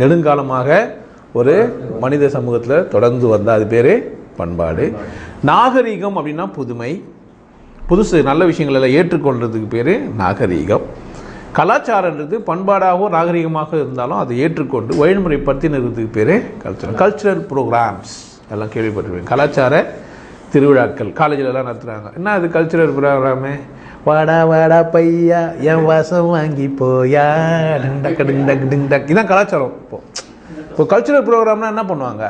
நெடுங்காலமாக ஒரு மனித சமூகத்தில் தொடர்ந்து வந்த அது பேர் பண்பாடு. நாகரீகம் அப்படின்னா புதுமை. புதுசு நல்ல விஷயங்கள் எல்லாம் ஏற்றுக்கொள்றதுக்கு பேர் நாகரீகம். கலாச்சாரன்றது பண்பாடாகவோ நாகரிகமாக இருந்தாலும் அதை ஏற்றுக்கொண்டு வழிமுறைப்படுத்தினதுக்கு பேர் கல்ச்சுரல் கல்ச்சுரல் ப்ரோக்ராம்ஸ் எல்லாம் கேள்விப்பட்டிருப்பேன் கலாச்சார திருவிழாக்கள். காலேஜிலலாம் நடத்துகிறாங்க என்ன அது கல்ச்சுரல் ப்ரோக்ராமு வாடா வாடா பையா என் வாசம் வாங்கி போயா. டிண்டக் டிண்டக் டிண்டக் இதான் கலாச்சாரம் இப்போ. இப்போ கல்ச்சுரல் ப்ரோக்ராம்னா என்ன பண்ணுவாங்க?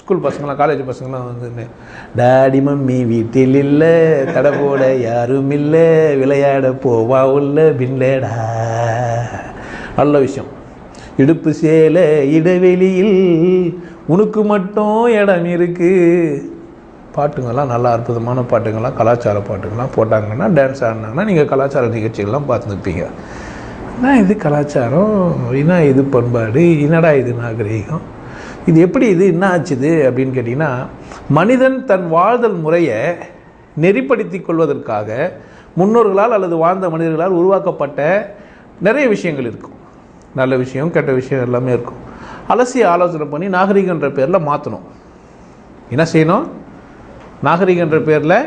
ஸ்கூல் பசங்களாம் காலேஜ் பசங்களாம் வந்து டாடி மம்மி வீட்டில் இல்லை தடை போட யாரும் இல்லை விளையாட போவா உள்ள பின்லேடா. நல்ல விஷயம். இடுப்பு சேலை இடைவெளியில் உனக்கு மட்டும் இடம் இருக்கு. பாட்டுங்கள்லாம் நல்லா அற்புதமான பாட்டுங்கள்லாம் கலாச்சார பாட்டுங்கள்லாம் போட்டாங்கன்னா டான்ஸ் ஆடினாங்கன்னா நீங்கள் கலாச்சார நிகழ்ச்சிகள்லாம் பார்த்துருப்பீங்க. என்ன இது கலாச்சாரம்? என்ன இது பண்பாடு? என்னடா இது நாகரீகம்? இது எப்படி இது? என்ன ஆச்சுது? அப்படின்னு கேட்டிங்கன்னா மனிதன் தன் வாழ்தல் முறையை நெறிப்படுத்தி கொள்வதற்காக முன்னோர்களால் அல்லது வாழ்ந்த மனிதர்களால் உருவாக்கப்பட்ட நிறைய விஷயங்கள் இருக்கும். நல்ல விஷயம் கெட்ட விஷயம் எல்லாமே இருக்கும். அலசி ஆலோசனை பண்ணி நாகரிகன்ற பேரில் மாற்றணும் என்ன செய்யணும்? நாகரிகன்ற பேரில்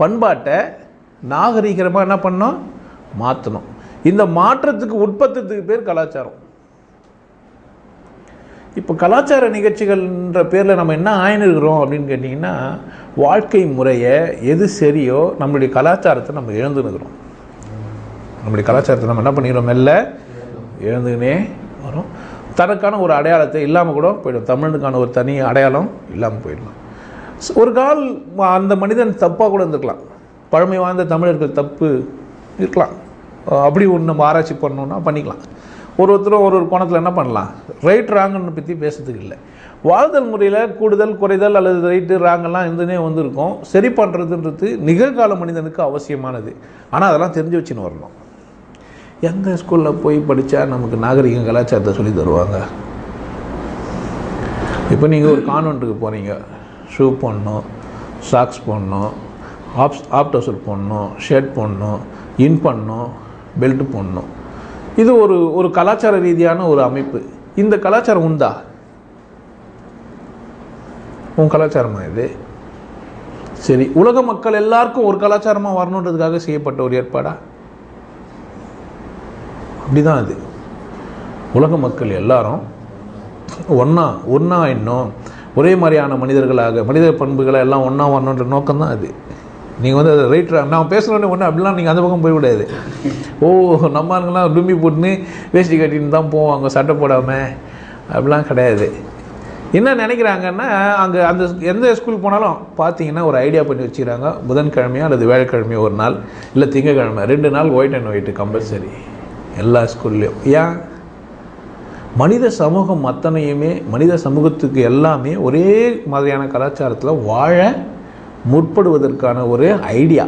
பண்பாட்டை நாகரிகமாக என்ன பண்ணோம் மாற்றணும் இந்த மாற்றத்துக்கு உற்பத்தத்துக்கு பேர் கலாச்சாரம். இப்போ கலாச்சார நிகழ்ச்சிகள்ன்ற பேரில் நம்ம என்ன ஆயினிருக்கிறோம் அப்படின்னு கேட்டிங்கன்னா வாழ்க்கை முறையை எது சரியோ நம்மளுடைய கலாச்சாரத்தை நம்ம இழந்துனுக்கிறோம் நம்மளுடைய கலாச்சாரத்தை நம்ம என்ன பண்ணிக்கிறோம்? மெல்ல எழுந்துக்கினே வரும். தனக்கான ஒரு அடையாளத்தை இல்லாமல் கூட போயிடும். தமிழனுக்கான ஒரு தனி அடையாளம் இல்லாமல் போயிடலாம். ஒரு கால் அந்த மனிதன் தப்பாக கூட இருந்திருக்கலாம். பழமை வாய்ந்த தமிழர்கள் தப்பு இருக்கலாம். அப்படி ஒன்று நம்ம ஆராய்ச்சி பண்ணணும்னா பண்ணிக்கலாம். ஒரு ஒருத்தரும் ஒரு ஒரு கோணத்தில் என்ன பண்ணலாம்? ரைட் ராங்குன்னு பற்றி பேசுறதுக்கு இல்லை. வாழ்தல் முறையில் கூடுதல் குறைதல் அல்லது ரைட்டு ராங்கெல்லாம் இருந்துனே வந்திருக்கும். சரி பண்ணுறதுன்றது நிகழ்கால மனிதனுக்கு அவசியமானது. ஆனால் அதெல்லாம் தெரிஞ்சு வச்சுன்னு வரணும். எந்த ஸ்கூலில் போய் படித்தா நமக்கு நாகரிகம் கலாச்சாரத்தை சொல்லி தருவாங்க? இப்போ நீங்கள் ஒரு கான்வெண்ட்டுக்கு போகிறீங்க ஷூ போடணும் சாக்ஸ் போடணும் ஆப்ஸ் ஆப்டோசர் போடணும் ஷர்ட் போடணும் இன் பண்ணணும் பெல்ட் போடணும். இது ஒரு ஒரு கலாச்சார ரீதியான ஒரு அமைப்பு. இந்த கலாச்சாரம் உண்டா? உன் கலாச்சாரமா இது? சரி உலக மக்கள் எல்லாருக்கும் ஒரு கலாச்சாரமாக வரணுன்றதுக்காக செய்யப்பட்ட ஒரு ஏற்பாடா? அப்படிதான் அது. உலக மக்கள் எல்லாரும் ஒன்றா ஒன்றா இன்னும் ஒரே மாதிரியான மனிதர்களாக மனித பண்புகளை எல்லாம் ஒன்றா வரணுன்ற நோக்கம் தான் அது. நீங்கள் வந்து அதை ரைட் நான் பேசுகிறோன்னே ஒன்று அப்படிலாம் நீங்கள் அந்த பக்கம் போய்விடாது ஓ நம்ம ஆளுங்கெல்லாம் டும்மி போட்டுன்னு வேஷ்டி கட்டின்னு தான் போவாங்க சட்டை போடாமல் அப்படிலாம் கிடையாது. என்ன நினைக்கிறாங்கன்னா அங்கே அந்த எந்த ஸ்கூல் போனாலும் பார்த்தீங்கன்னா ஒரு ஐடியா பண்ணி வச்சுக்கிறாங்க. புதன்கிழமையோ அல்லது வேலைக்கிழமையோ ஒரு நாள் இல்லை திங்கக்கிழமை ரெண்டு நாள் ஒயிட் அண்ட் ஒயிட் கம்பல்சரி எல்லா ஸ்கூல்லையும் ஏன்? மனித சமூகம் அத்தனையுமே மனித சமூகத்துக்கு எல்லாமே ஒரே மாதிரியான கலாச்சாரத்தில் வாழ முற்படுவதற்கான ஒரு ஐடியா